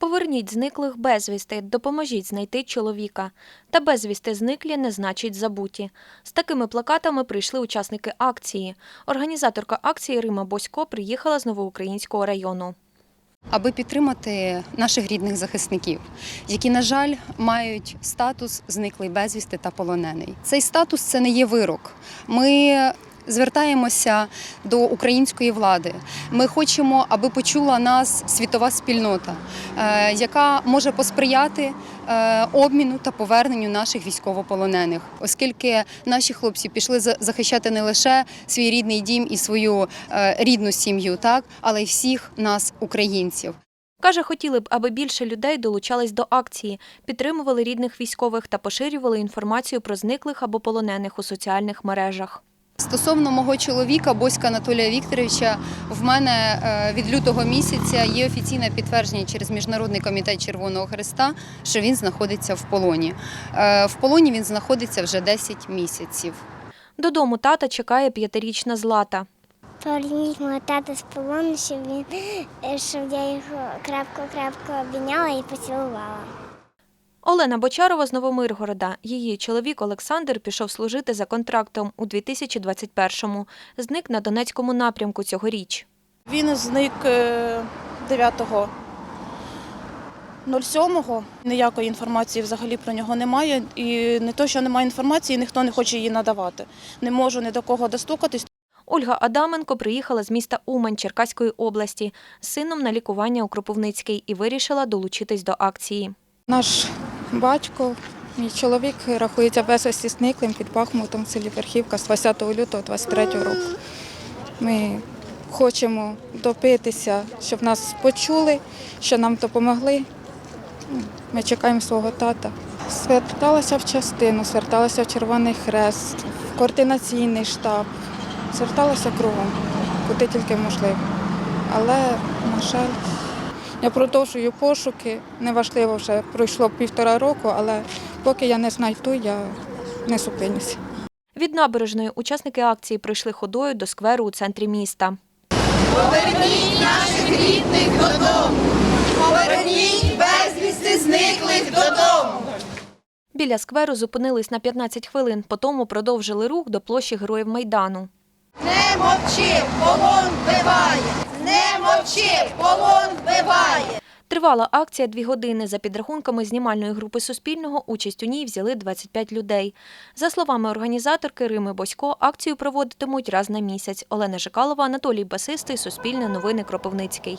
Поверніть зниклих безвісти, допоможіть знайти чоловіка. Та безвісти зниклі не значить забуті. З такими плакатами прийшли учасники акції. Організаторка акції Рима Босько приїхала з Новоукраїнського району. аби підтримати наших рідних захисників, які, на жаль, мають статус зниклий безвісти та полонений. Цей статус це не є вирок. Ми звертаємося до української влади. Ми хочемо, аби почула нас світова спільнота, е, яка може посприяти е, обміну та поверненню наших військовополонених, оскільки наші хлопці пішли захищати не лише свій рідний дім і свою е, рідну сім'ю, так але й всіх нас, українців. Каже, хотіли б, аби більше людей долучались до акції, підтримували рідних військових та поширювали інформацію про зниклих або полонених у соціальних мережах. Стосовно мого чоловіка, Боська Анатолія Вікторовича, в мене е, від лютого місяця є офіційне підтвердження через Міжнародний комітет Червоного Христа, що він знаходиться в полоні. Е, В полоні він знаходиться вже 10 місяців. Додому тата чекає п'ятирічна Злата. Поверніть мого тата з полону, щоб він е, щоб я його крапко-крапко обійняла і поцілувала. Олена Бочарова з Новомиргорода. Її чоловік Олександр пішов служити за контрактом у 2021-му. Зник на Донецькому напрямку цьогоріч. Він зник е, 9-го. 07-го. Ніякої інформації взагалі про нього немає. І не то, що немає інформації, ніхто не хоче її надавати. Не можу ні до кого достукатись. Ольга Адаменко приїхала з міста Умань Черкаської області з сином на лікування у Кропивницький і вирішила долучитись до акції. Наш батько, мій чоловік рахується безвісті зниклим під Бахмутом в селі Верхівка з 20 лютого 23 року. Ми хочемо добитися, щоб нас почули, що нам допомогли. Ми чекаємо свого тата. Зверталася в частину, зверталася в Червоний Хрест, в координаційний штаб, зверталася кругом, куди тільки можливо. Але, на жаль, я продовжую пошуки. Неважливо, вже пройшло півтора року, але поки я не знайду, я не зупинюся. Від набережної учасники акції прийшли ходою до скверу у центрі міста. Поверніть безвісти зниклих додому. Біля скверу зупинились на 15 хвилин, потім продовжили рух до площі Героїв Майдану. Не мовчи, полон вбиває. Не мовчи, полон вбиває. Тривала акція дві години. За підрахунками знімальної групи Суспільного, участь у ній взяли 25 людей. За словами організаторки Рими Босько, акцію проводитимуть раз на місяць. Олена Жикалова, Анатолій Басистий, Суспільне новини Кропивницький.